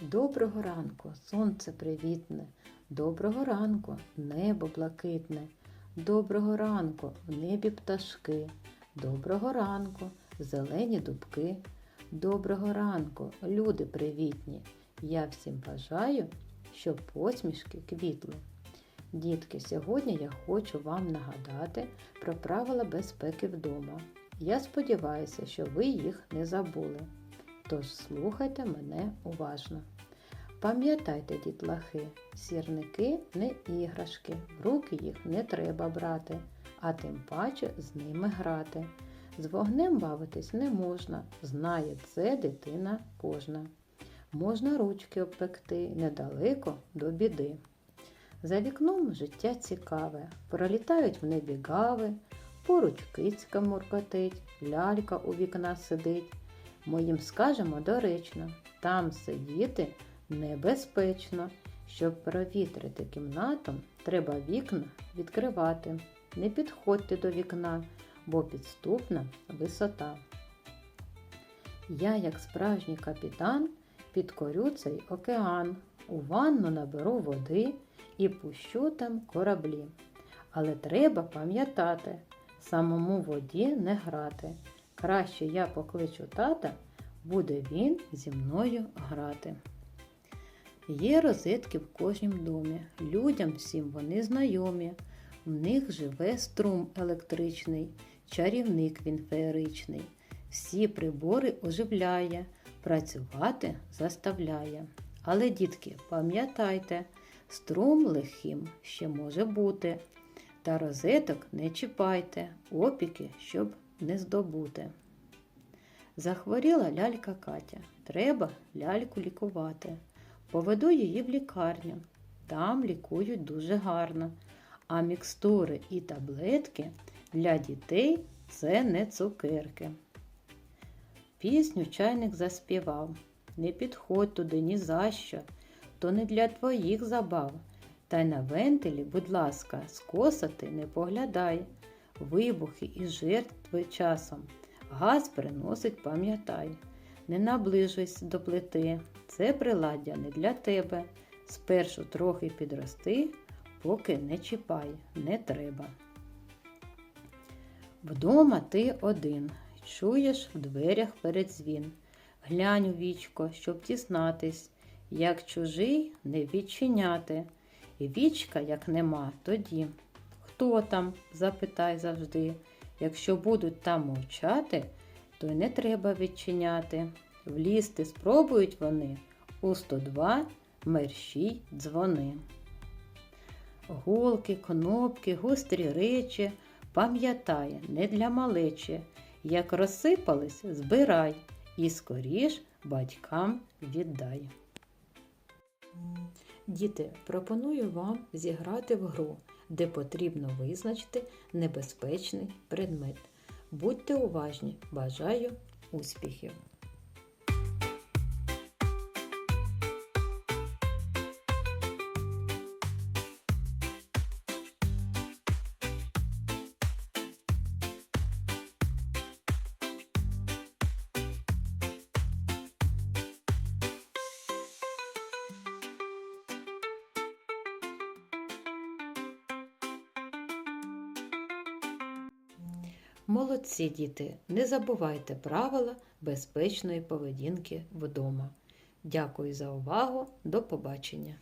Доброго ранку, сонце привітне, доброго ранку, небо блакитне, доброго ранку, в небі пташки, доброго ранку, зелені дубки, доброго ранку, люди привітні. Я всім бажаю, щоб посмішки квітли. Дітки, сьогодні я хочу вам нагадати про правила безпеки вдома. Я сподіваюся, що ви їх не забули. Тож слухайте мене уважно. Пам'ятайте, дітлахи, сірники не іграшки, в руки їх не треба брати, а тим паче з ними грати. З вогнем бавитись не можна, знає це дитина кожна. Можна ручки обпекти недалеко до біди. За вікном життя цікаве, пролітають в небі гави, поруч кицька муркотить, лялька у вікна сидить. Ми їм скажемо доречно, там сидіти небезпечно. Щоб провітрити кімнату, треба вікна відкривати. Не підходьте до вікна, бо підступна висота. Я, як справжній капітан, підкорю цей океан, у ванну наберу води і пущу там кораблі. Але треба пам'ятати, самому воді не грати. Краще я покличу тата, буде він зі мною грати. Є розетки в кожнім домі, людям всім вони знайомі. В них живе струм електричний, чарівник він феєричний. Всі прибори оживляє, працювати заставляє. Але, дітки, пам'ятайте, струм лихим ще може бути. Та розеток не чіпайте, опіки, щоб не здобути. Захворіла лялька Катя. Треба ляльку лікувати. Поведу її в лікарню. Там лікують дуже гарно. А мікстури і таблетки для дітей це не цукерки. Пісню чайник заспівав. Не підходь туди ні за що, то не для твоїх забав. Та й на вентилі, будь ласка, скосати не поглядай. Вибухи і жертви часом. Газ приносить, пам'ятай. Не наближуйся до плити, це приладдя не для тебе. Спершу трохи підрости, поки не чіпай, не треба. Вдома ти один, чуєш в дверях передзвін. Глянь у вічко, щоб тіснатись, як чужий не відчиняти. І вічка, як нема, тоді. Хто там? запитай завжди. Якщо будуть там мовчати, то й не треба відчиняти. Влізти спробують вони у 102 мерщій дзвони. Голки, кнопки, гострі речі, пам'ятай, не для малечі. Як розсипались, збирай і скоріш батькам віддай. Діти, пропоную вам зіграти в гру, де потрібно визначити небезпечний предмет. Будьте уважні, бажаю успіхів! Молодці діти, не забувайте правила безпечної поведінки вдома. Дякую за увагу, до побачення!